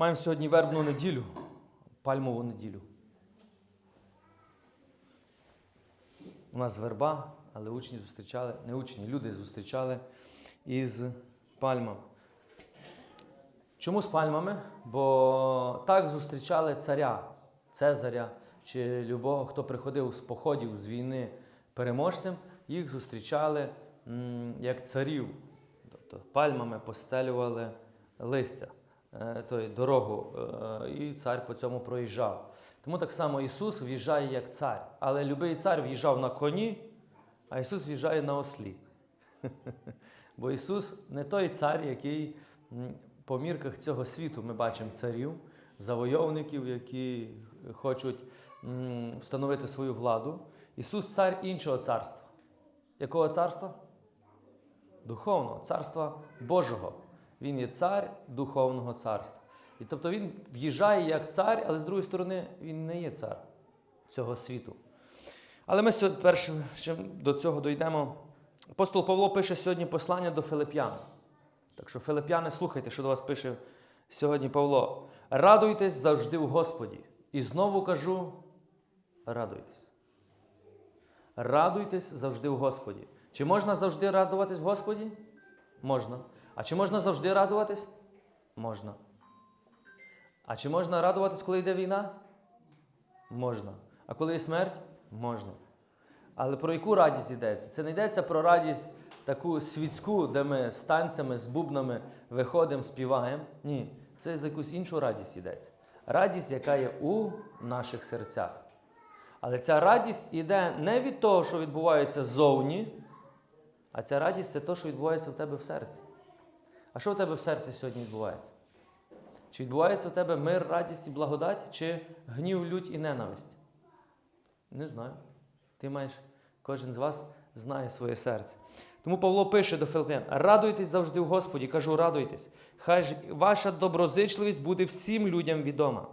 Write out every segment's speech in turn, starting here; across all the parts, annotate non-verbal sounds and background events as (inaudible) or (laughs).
Маємо сьогодні вербну неділю, пальмову неділю. У нас верба, але учні зустрічали, не учні, люди зустрічали із пальмами. Чому з пальмами? Бо так зустрічали царя, Цезаря чи любого, хто приходив з походів, з війни переможцем, їх зустрічали як царів. Тобто пальмами постелювали листя, той, дорогу, е, і цар по цьому проїжджав. Тому так само Ісус в'їжджає як цар. Але любий цар в'їжджав на коні, а Ісус в'їжджає на ослі. (laughs) Бо Ісус не той цар, який по мірках цього світу ми бачимо царів, завойовників, які хочуть встановити свою владу. Ісус цар іншого царства. Якого царства? Духовного, царства Божого. Він є цар духовного царства. І тобто він в'їжджає як цар, але з другої сторони, він не є цар цього світу. Але ми ще до цього дійдемо. Апостол Павло пише сьогодні послання до Филип'ян. Так що, Филип'яни, слухайте, що до вас пише сьогодні Павло. Радуйтесь завжди в Господі. І знову кажу: радуйтесь. Радуйтесь завжди в Господі. Чи можна завжди радуватись в Господі? Можна. А чи можна завжди радуватись? Можна. А чи можна радуватись, коли йде війна? Можна. А коли є смерть? Можна. Але про яку радість йдеться? Це не йдеться про радість таку світську, де ми з танцями, з бубнами виходимо, співаємо. Ні, це за якусь іншу радість йдеться. Радість, яка є у наших серцях. Але ця радість йде не від того, що відбувається ззовні, а ця радість це те, що відбувається в тебе в серці. А що в тебе в серці сьогодні відбувається? Чи відбувається в тебе мир, радість і благодать, чи гнів, лють і ненависть? Не знаю. Ти маєш, кожен з вас знає своє серце. Тому Павло пише до Филип'ян: радуйтесь завжди в Господі, кажу, радуйтесь. Хай ж ваша доброзичливість буде всім людям відома.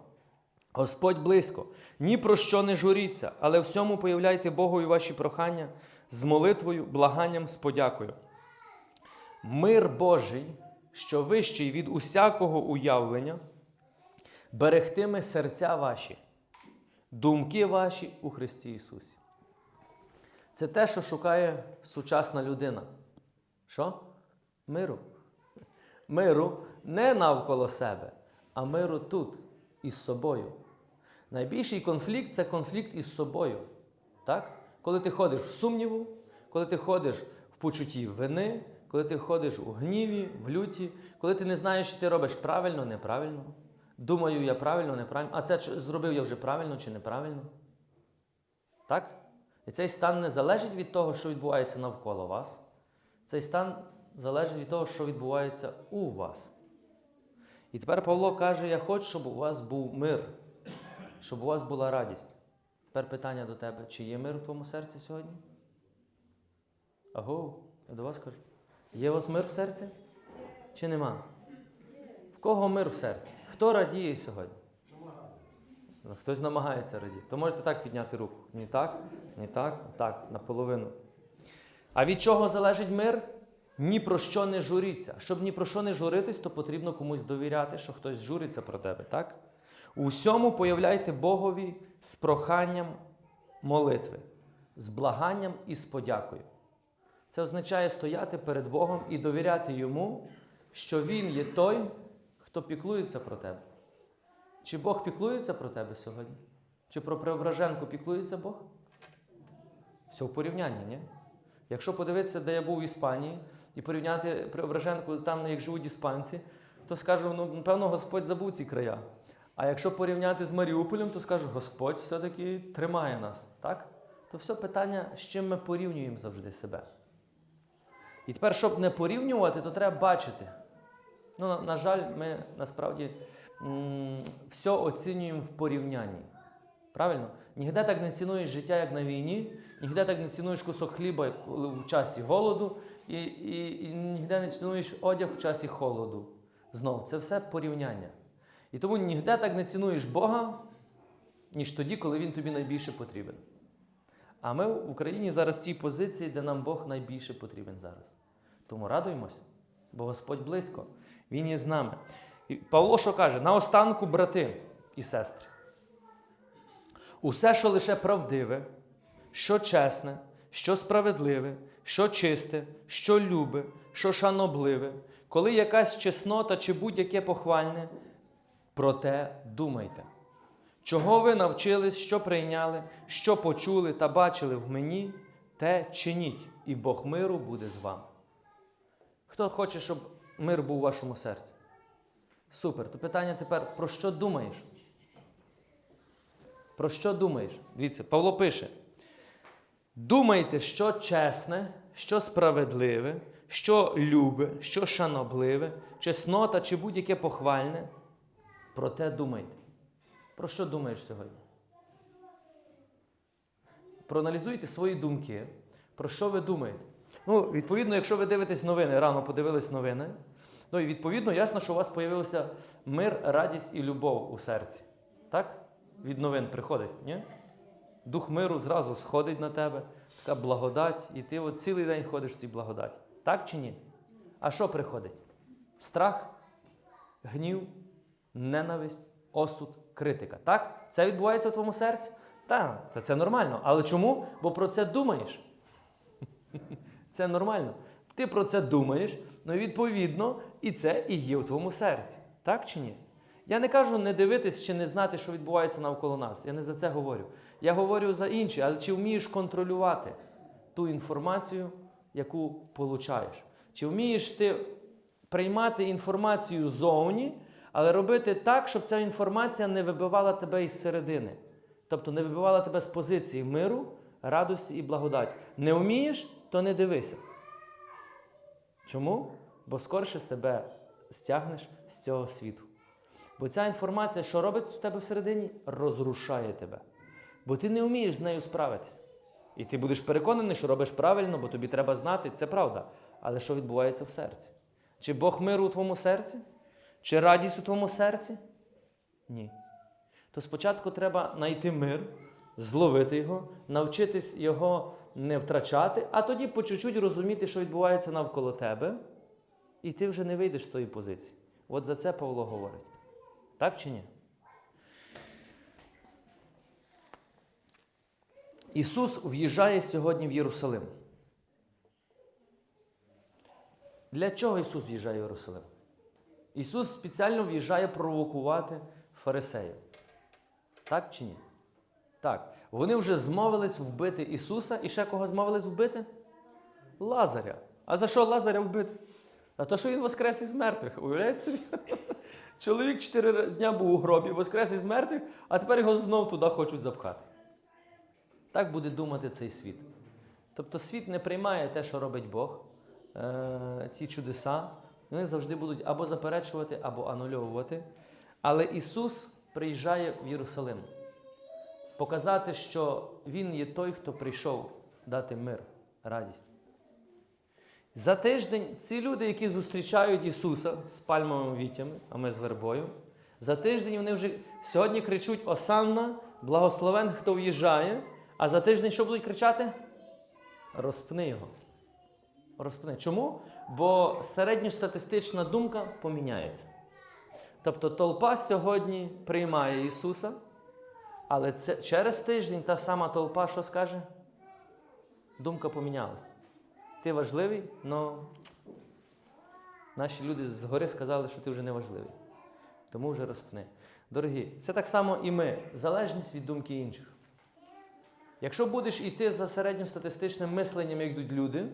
Господь близько, ні про що не журіться, але всьому появляйте Богові ваші прохання з молитвою, благанням, з подякою. Мир Божий, що вищий від усякого уявлення, берегтиме серця ваші, думки ваші у Христі Ісусі. Це те, що шукає сучасна людина. Що? Миру. Миру не навколо себе, а миру тут, із собою. Найбільший конфлікт це конфлікт із собою. Так? Коли ти ходиш в сумніву, коли ти ходиш в почутті вини, коли ти ходиш у гніві, в люті, коли ти не знаєш, що ти робиш правильно, неправильно. Думаю, я правильно, неправильно. А це зробив я вже правильно чи неправильно. Так? І цей стан не залежить від того, що відбувається навколо вас. Цей стан залежить від того, що відбувається у вас. І тепер Павло каже: Я хочу, щоб у вас був мир, щоб у вас була радість. Тепер питання до тебе: чи є мир в твоєму серці сьогодні? Аго, я до вас кажу. Є у вас мир в серці? Чи нема? В кого мир в серці? Хто радіє сьогодні? Ну, Хтось намагається радіти. То можете так підняти руку. Ні так, ні так, так, наполовину. А від чого залежить мир? Ні про що не журіться. Щоб ні про що не журитись, то потрібно комусь довіряти, що хтось журиться про тебе, так? У всьому появляйте Богові з проханням молитви, з благанням і з подякою. Це означає стояти перед Богом і довіряти Йому, що Він є той, хто піклується про тебе. Чи Бог піклується про тебе сьогодні? Чи про Преображенку піклується Бог? Все в порівнянні, ні? Якщо подивитися, де я був в Іспанії, і порівняти Преображенку там, як живуть іспанці, то скажу, ну, напевно, Господь забув ці края. А якщо порівняти з Маріуполем, то скажу, Господь все-таки тримає нас. Так? То все питання, з чим ми порівнюємо завжди себе. І тепер, щоб не порівнювати, то треба бачити. Ну, на, на жаль, ми насправді м, все оцінюємо в порівнянні. Правильно? Нігде так не цінуєш життя, як на війні, нігде так не цінуєш кусок хліба коли в часі голоду, і, і, і нігде не цінуєш одяг в часі холоду. Знову, це все порівняння. І тому нігде так не цінуєш Бога, ніж тоді, коли Він тобі найбільше потрібен. А ми в Україні зараз в цій позиції, де нам Бог найбільше потрібен зараз. Тому радуємось, бо Господь близько, Він є з нами. І Павло що каже? Наостанку, брати і сестри. Усе, що лише правдиве, що чесне, що справедливе, що чисте, що любе, що шанобливе, коли якась чеснота чи будь-яке похвальне, про те думайте. Чого ви навчились, що прийняли, що почули та бачили в мені, те чиніть, і Бог миру буде з вами. Хто хоче, щоб мир був у вашому серці? Супер. То питання тепер: про що думаєш? Про що думаєш? Дивіться, Павло пише: думайте, що чесне, що справедливе, що любе, що шанобливе, чеснота чи будь-яке похвальне. Про те думайте. Про що думаєш сьогодні? Проаналізуйте свої думки. Про що ви думаєте? Ну, відповідно, якщо ви дивитесь новини, рано подивились новини, ну і відповідно ясно, що у вас з'явився мир, радість і любов у серці. Так? Від новин приходить, ні? Дух миру зразу сходить на тебе, така благодать, і ти от цілий день ходиш в цій благодаті. Так чи ні? А що приходить? Страх, гнів, ненависть, осуд, критика. Так? Це відбувається в твоєму серці? Так, це нормально. Але чому? Бо про це думаєш. (laughs) Це нормально. Ти про це думаєш, ну відповідно, і це і є в твоєму серці. Так чи ні? Я не кажу не дивитись чи не знати, що відбувається навколо нас. Я не за це говорю. Я говорю за інше, але чи вмієш контролювати ту інформацію, яку получаєш? Чи вмієш ти приймати інформацію зовні, але робити так, щоб ця інформація не вибивала тебе із середини? Тобто не вибивала тебе з позиції миру, радості і благодаті. Не вмієш, то не дивися. Чому? Бо скорше себе стягнеш з цього світу. Бо ця інформація, що робить в тебе всередині, розрушає тебе. Бо ти не вмієш з нею справитись. І ти будеш переконаний, що робиш правильно, бо тобі треба знати, це правда. Але що відбувається в серці? Чи Бог миру у твоєму серці? Чи радість у твоєму серці? Ні. То спочатку треба знайти мир, зловити його, навчитись його не втрачати, а тоді по чуть-чуть розуміти, що відбувається навколо тебе, і ти вже не вийдеш з тої позиції. От за це Павло говорить. Так чи ні? Ісус в'їжджає сьогодні в Єрусалим. Для чого Ісус в'їжджає в Єрусалим? Ісус спеціально в'їжджає провокувати фарисеїв. Так чи ні? Так. Вони вже змовились вбити Ісуса і ще кого змовились вбити? Лазаря. А за що Лазаря вбити? За те, що він воскрес із мертвих. Уявляєте собі? (laughs) Чоловік чотири дня був у гробі, воскрес із мертвих, а тепер його знов туди хочуть запхати. Так буде думати цей світ. Тобто світ не приймає те, що робить Бог, е- ці чудеса. Вони завжди будуть або заперечувати, або анульовувати. Але Ісус приїжджає в Єрусалим. Показати, що Він є той, хто прийшов дати мир, радість. За тиждень ці люди, які зустрічають Ісуса з пальмовими вітями, а ми з вербою, за тиждень вони вже сьогодні кричуть Осанна, благословен, хто в'їжджає, а за тиждень що будуть кричати? Розпни його. Розпни. Чому? Бо середньостатистична думка поміняється. Тобто толпа сьогодні приймає Ісуса, але це, через тиждень та сама толпа що скаже? Думка помінялася. Ти важливий, але наші люди згори сказали, що ти вже не важливий. Тому вже розпни. Дорогі, це так само і ми. Залежність від думки інших. Якщо будеш йти за середньостатистичним мисленням, як йдуть люди,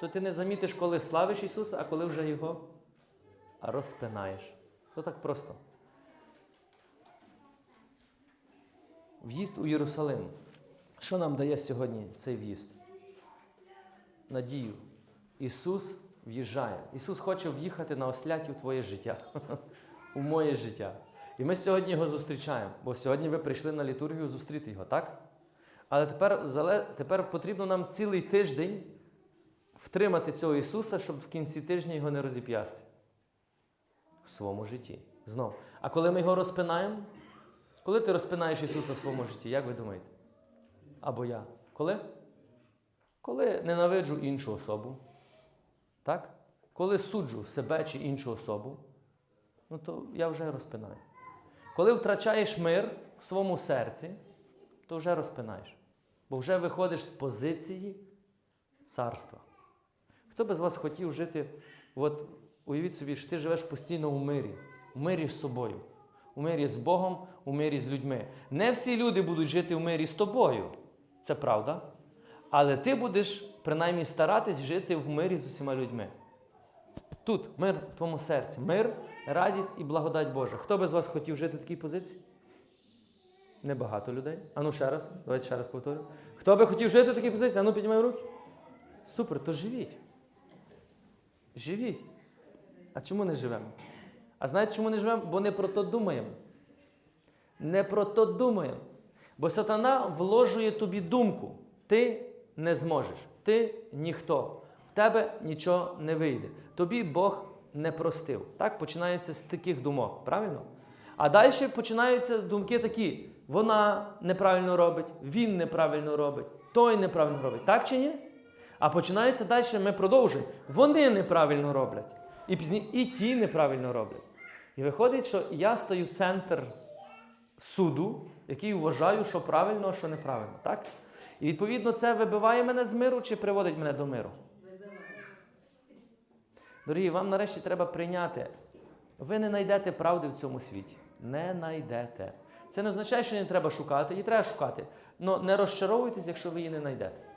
то ти не замітиш, коли славиш Ісуса, а коли вже Його розпинаєш. То так просто. В'їзд у Єрусалим. Що нам дає сьогодні цей в'їзд? Надію. Ісус в'їжджає. Ісус хоче в'їхати на осляті в твоє життя, (laughs) у моє життя. І ми сьогодні його зустрічаємо, бо сьогодні ви прийшли на літургію зустріти його, так? Але тепер, тепер потрібно нам цілий тиждень втримати цього Ісуса, щоб в кінці тижня його не розіп'ясти в своєму житті. Знов. А коли ми його розпинаємо, коли ти розпинаєш Ісуса в своєму житті, як ви думаєте? Або я? Коли? Коли ненавиджу іншу особу. Так? Коли суджу себе чи іншу особу. ну то я вже розпинаю. Коли втрачаєш мир в своєму серці, то вже розпинаєш. Бо вже виходиш з позиції царства. Хто би з вас хотів жити, от уявіть собі, що ти живеш постійно у мирі, у мирі з собою, у мирі з Богом, у мирі з людьми. Не всі люди будуть жити в мирі з тобою, це правда. Але ти будеш принаймні старатись жити в мирі з усіма людьми. Тут мир в твоєму серці, мир, радість і благодать Божа. Хто би з вас хотів жити в такій позиції? Небагато людей. Ану ще раз, давайте ще раз повторю. Хто би хотів жити в такій позиції? Ану, піднімай руки. Супер, то живіть. Живіть. А чому не живемо? А знаєте, чому не живемо? Бо не про то думаємо. Не про то думаємо. Бо сатана вложує тобі думку. Ти не зможеш. Ти ніхто. В тебе нічого не вийде. Тобі Бог не простив. Так починається з таких думок, правильно? А далі починаються думки такі: вона неправильно робить, він неправильно робить, той неправильно робить. Так чи ні? А починається далі, ми продовжуємо. Вони неправильно роблять. І пізні, і ті неправильно роблять. І виходить, що я стаю центр суду, який вважаю, що правильно, а що неправильно. Так? І відповідно це вибиває мене з миру чи приводить мене до миру. Дорогі, вам нарешті треба прийняти. Ви не знайдете правди в цьому світі. Не знайдете. Це не означає, що не треба шукати, її треба шукати. Але не розчаровуйтесь, якщо ви її не знайдете.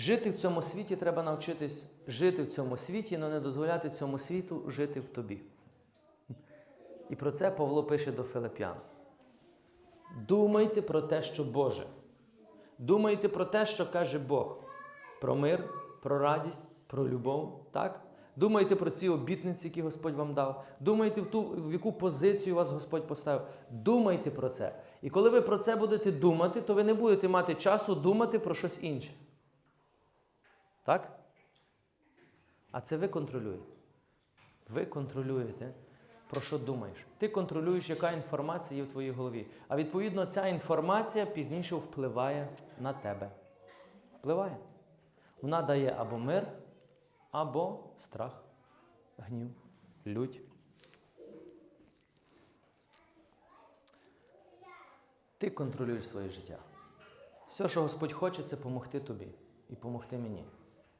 Жити в цьому світі треба навчитись жити в цьому світі, але не дозволяти цьому світу жити в тобі. І про це Павло пише до Филип'ян. Думайте про те, що Боже. Думайте про те, що каже Бог. Про мир, про радість, про любов. Так? Думайте про ці обітниці, які Господь вам дав. Думайте в ту, в яку позицію вас Господь поставив. Думайте про це. І коли ви про це будете думати, то ви не будете мати часу думати про щось інше. Так? А це ви контролюєте. Ви контролюєте, про що думаєш. Ти контролюєш, яка інформація є в твоїй голові. А відповідно, ця інформація пізніше впливає на тебе. Впливає. Вона дає або мир, або страх, гнів, лють. Ти контролюєш своє життя. Все, що Господь хоче, це допомогти тобі і допомогти мені.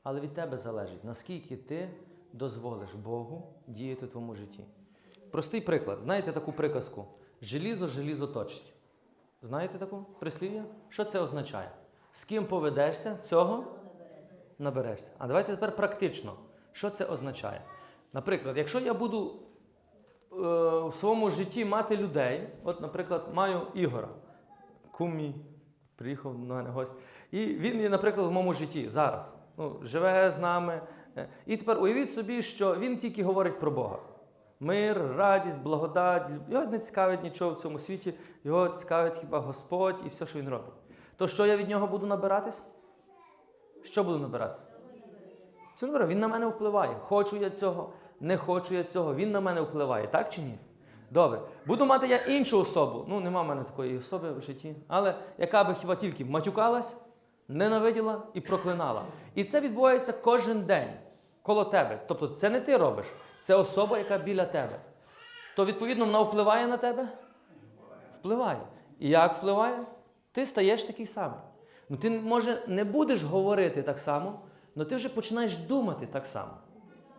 Але від тебе залежить, наскільки ти дозволиш Богу діяти в твоєму житті. Простий приклад. Знаєте таку приказку? Желізо желізо точить. Знаєте таку прислів'я? Що це означає? З ким поведешся, цього наберешся. А давайте тепер практично. Що це означає? Наприклад, якщо я буду е, в своєму житті мати людей, от, наприклад, маю Ігора, кум мій, приїхав до мене гость, і він є, наприклад, в моєму житті зараз. Ну, живе з нами. Е, І тепер уявіть собі, що він тільки говорить про Бога. Мир, радість, благодать. Його не цікавить нічого в цьому світі, його цікавить хіба Господь і все, що він робить. То що я від нього буду набиратись? Що буду набиратися? Все добре, він на мене впливає. Хочу я цього, не хочу я цього. Він на мене впливає, так чи ні? Добре. Буду мати я іншу особу. Ну, нема в мене такої особи в житті, але яка би хіба тільки матюкалась, ненавиділа і проклинала. І це відбувається кожен день коло тебе. Тобто це не ти робиш, це особа, яка біля тебе. То, відповідно, вона впливає на тебе? Впливає. І як впливає? Ти стаєш такий самий. Ну, ти, може, не будеш говорити так само, але ти вже починаєш думати так само.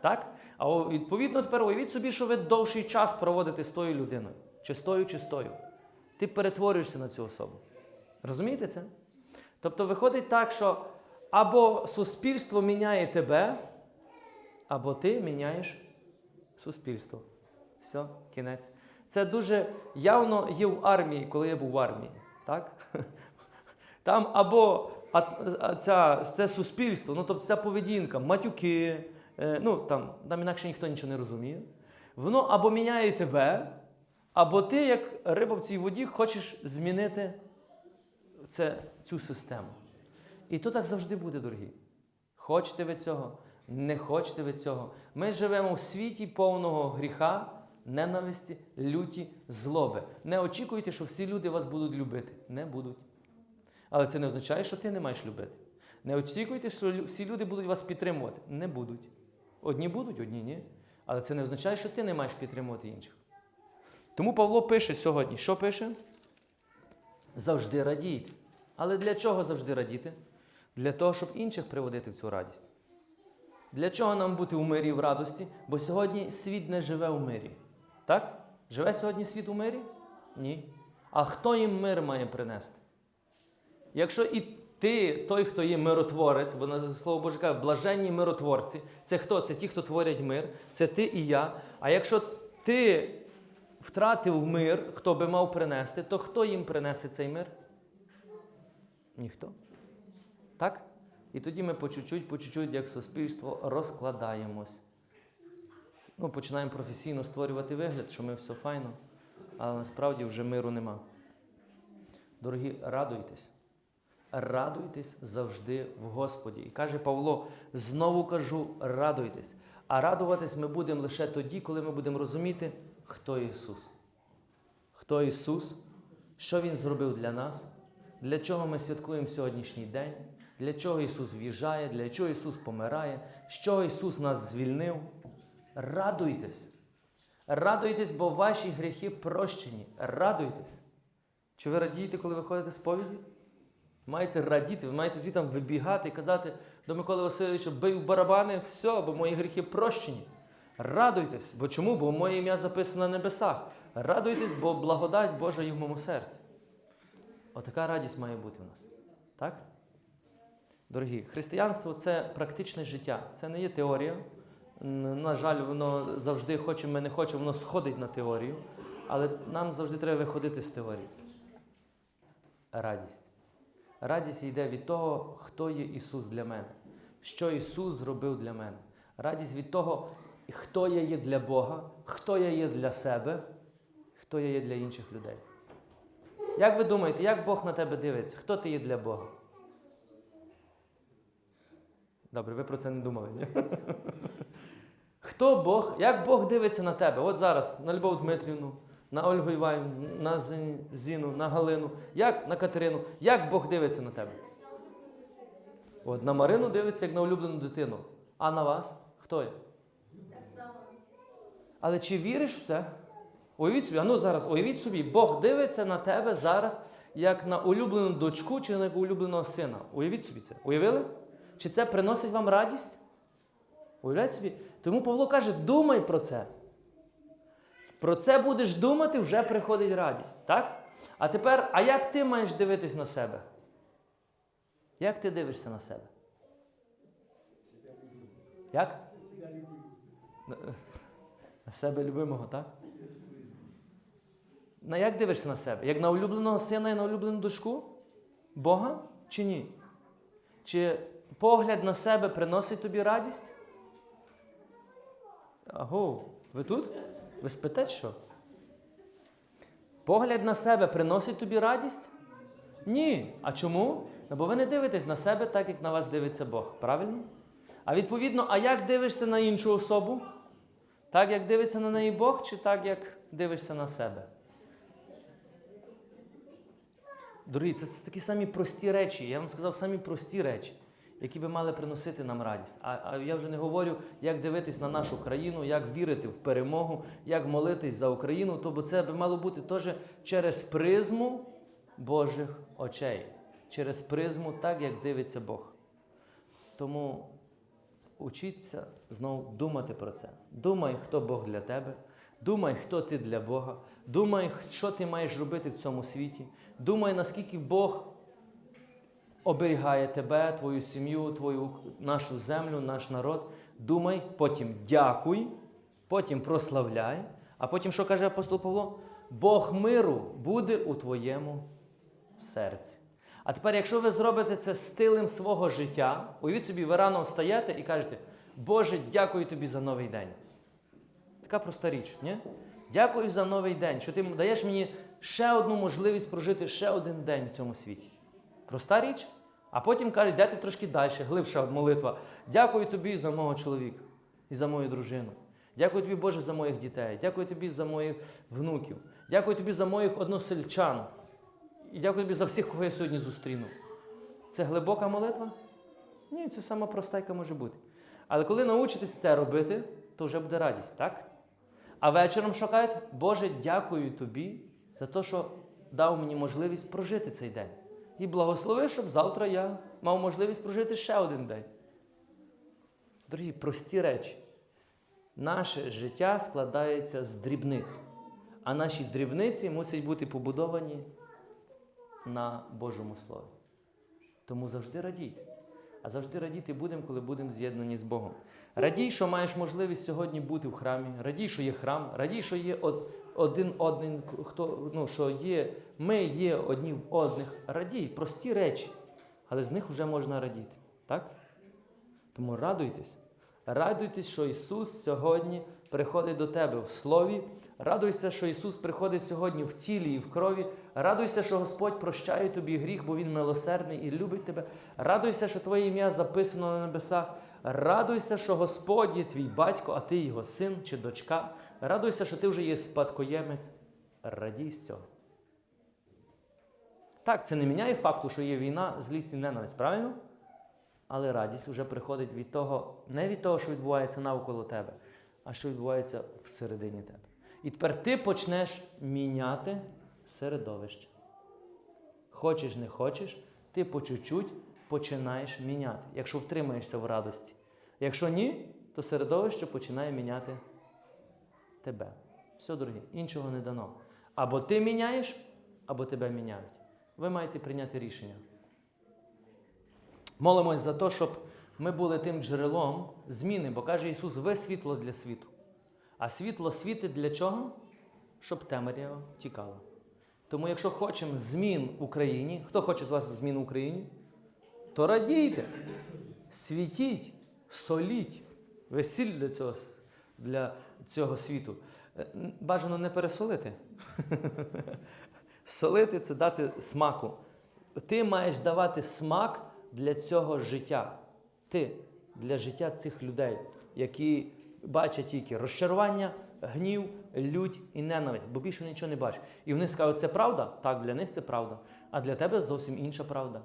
Так? А відповідно, тепер уявіть собі, що ви довший час проводите з тою людиною, чи з тою, чи з тою. Ти перетворюєшся на цю особу. Розумієте це? Тобто виходить так, що або суспільство міняє тебе, або ти міняєш суспільство. Все, кінець. Це дуже явно є в армії, коли я був в армії. Так? (laughs) Там або ця, це суспільство, ну тобто ця поведінка, матюки, е, ну там, там інакше ніхто нічого не розуміє. Воно або міняє тебе, або ти, як риба в цій воді, хочеш змінити це, цю систему. І то так завжди буде, дорогі. Хочете ви цього, не хочете ви цього. Ми живемо в світі повного гріха, ненависті, люті, злоби. Не очікуйте, що всі люди вас будуть любити. Не будуть. Але це не означає, що ти не маєш любити. Не очікуйте, що всі люди будуть вас підтримувати. Не будуть. Одні будуть, одні ні. Але це не означає, що ти не маєш підтримувати інших. Тому Павло пише сьогодні, що пише? Завжди радійте. Але для чого завжди радіти? Для того, щоб інших приводити в цю радість. Для чого нам бути у мирі і в радості? Бо сьогодні світ не живе у мирі. Так? Живе сьогодні світ у мирі? Ні. А хто їм мир має принести? Якщо і ти, той, хто є миротворець, бо на слово Боже каже, блаженні миротворці, це хто? Це ті, хто творять мир, це ти і я. А якщо ти втратив мир, хто би мав принести, то хто їм принесе цей мир? Ніхто. Так? І тоді ми по чуть-чуть, по чуть-чуть, як суспільство, розкладаємось. Ну, починаємо професійно створювати вигляд, що ми все файно, але насправді вже миру нема. Дорогі, радуйтесь. Радуйтесь завжди в Господі. І каже Павло: знову кажу, радуйтесь. А радуватись ми будемо лише тоді, коли ми будемо розуміти, хто Ісус. Хто Ісус, що Він зробив для нас, для чого ми святкуємо сьогоднішній день, для чого Ісус в'їжджає, для чого Ісус помирає, з чого Ісус нас звільнив. Радуйтесь. Радуйтесь, бо ваші гріхи прощені. Радуйтесь. Чи ви радієте, коли ви ходите з сповіді? Маєте радіти, ви маєте звідти вибігати і казати до Миколи Васильовича, бий в барабани, все, бо мої гріхи прощені. Радуйтесь, бо чому? Бо моє ім'я записано на небесах. Радуйтесь, бо благодать Божа є в моєму серці. Отака радість має бути в нас. Так? Дорогі, християнство це практичне життя, це не є теорія. На жаль, воно завжди хочемо, ми не хочемо, воно сходить на теорію, але нам завжди треба виходити з теорії. Радість. Радість йде від того, хто є Ісус для мене, що Ісус зробив для мене. Радість від того, хто я є для Бога, хто я є для себе, хто я є для інших людей. Як ви думаєте, як Бог на тебе дивиться? Хто ти є для Бога? Добре, ви про це не думали, ні? (laughs) Хто Бог? Як Бог дивиться на тебе? От зараз на Любов Дмитрівну, на Ольгу Іванівну, на Зіну, на Галину, як на Катерину. Як Бог дивиться на тебе? От на Марину дивиться як на улюблену дитину. А на вас? Хто є? Але чи віриш в це? Уявіть собі, а ну зараз, уявіть собі, Бог дивиться на тебе зараз як на улюблену дочку чи на улюбленого сина. Уявіть собі це. Уявили? Чи це приносить вам радість? Уявляєте собі? Тому Павло каже, думай про це. Про це будеш думати, вже приходить радість. Так? А тепер, а як ти маєш дивитись на себе? Як ти дивишся на себе? Як? На себе любимого, так? На як дивишся на себе? Як на улюбленого сина і на улюблену дочку? Бога чи ні? Чи погляд на себе приносить тобі радість? Аго, ви тут? Ви спите що? Погляд на себе приносить тобі радість? Ні. А чому? Ну, бо ви не дивитесь на себе так, як на вас дивиться Бог. Правильно? А відповідно, а як дивишся на іншу особу? Так, як дивиться на неї Бог, чи так, як дивишся на себе? Дорогі, це, це такі самі прості речі. Я вам сказав самі прості речі, які би мали приносити нам радість. А, а я вже не говорю, як дивитись на нашу країну, як вірити в перемогу, як молитись за Україну, то бо це би мало бути теж через призму Божих очей, через призму, так як дивиться Бог. Тому учіться знову думати про це. Думай, хто Бог для тебе. Думай, хто ти для Бога. Думай, що ти маєш робити в цьому світі. Думай, наскільки Бог оберігає тебе, твою сім'ю, твою нашу землю, наш народ. Думай, потім дякуй, потім прославляй. А потім, що каже апостол Павло? Бог миру буде у твоєму серці. А тепер, якщо ви зробите це стилем свого життя, уявіть собі, ви рано встаєте і кажете, Боже, дякую тобі за новий день. Така проста річ, ні? Дякую за новий день, що ти даєш мені ще одну можливість прожити ще один день в цьому світі. Проста річ. А потім кажуть, йдете трошки далі, глибша молитва. Дякую тобі за мого чоловіка і за мою дружину. Дякую тобі, Боже, за моїх дітей. Дякую тобі за моїх внуків. Дякую тобі за моїх односельчан. І дякую тобі за всіх, кого я сьогодні зустріну. Це глибока молитва? Ні, це сама проста, яка може бути. Але коли научитесь це робити, то вже буде радість, так? А вечором що? Боже, дякую тобі за те, що дав мені можливість прожити цей день. І благослови, щоб завтра я мав можливість прожити ще один день. Дорогі, прості речі. Наше життя складається з дрібниць, а наші дрібниці мусять бути побудовані на Божому Слові. Тому завжди радійте. А завжди радіти будемо, коли будемо з'єднані з Богом. Радій, що маєш можливість сьогодні бути в храмі. Радій, що є храм, радій, що є один один, хто ну, що є, ми є одні в одних. Радій, прості речі, але з них вже можна радіти. Так? Тому радуйтесь. Радуйтесь, що Ісус сьогодні приходить до тебе в слові. Радуйся, що Ісус приходить сьогодні в тілі і в крові. Радуйся, що Господь прощає тобі гріх, бо Він милосердний і любить тебе. Радуйся, що Твоє ім'я записано на небесах. Радуйся, що Господь є твій батько, а ти його син чи дочка. Радуйся, що ти вже є спадкоємець. Радій з цього. Так, це не міняє факту, що є війна, злість і ненависть, правильно? Але радість вже приходить від того, не від того, що відбувається навколо тебе, а що відбувається всередині тебе. І тепер ти почнеш міняти середовище. Хочеш, не хочеш, ти по чуть-чуть починаєш міняти, якщо втримаєшся в радості. Якщо ні, то середовище починає міняти тебе. Все, дорогі, іншого не дано. Або ти міняєш, або тебе міняють. Ви маєте прийняти рішення. Молимось за те, щоб ми були тим джерелом зміни, бо каже Ісус, ви світло для світу. А світло світить для чого? Щоб темрява тікала. Тому, якщо хочемо змін в Україні, хто хоче з вас змін в Україні, то радійте, світіть, соліть. Весіль для цього, для цього світу. Е, Бажано не пересолити. (laughs) Солити це дати смаку. Ти маєш давати смак для цього життя. Ти для життя цих людей, які бачать тільки розчарування, гнів, лють і ненависть, бо більше нічого не бачать. І вони скажуть, це правда? Так, для них це правда. А для тебе зовсім інша правда.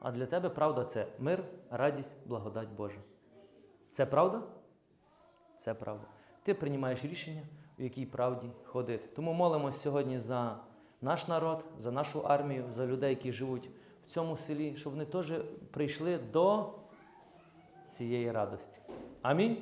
А для тебе правда це мир, радість, благодать Божа. Це правда? Це правда. Ти приймаєш рішення, в якій правді ходити. Тому молимось сьогодні за наш народ, за нашу армію, за людей, які живуть в цьому селі, щоб вони теж прийшли до цієї радості. Амінь.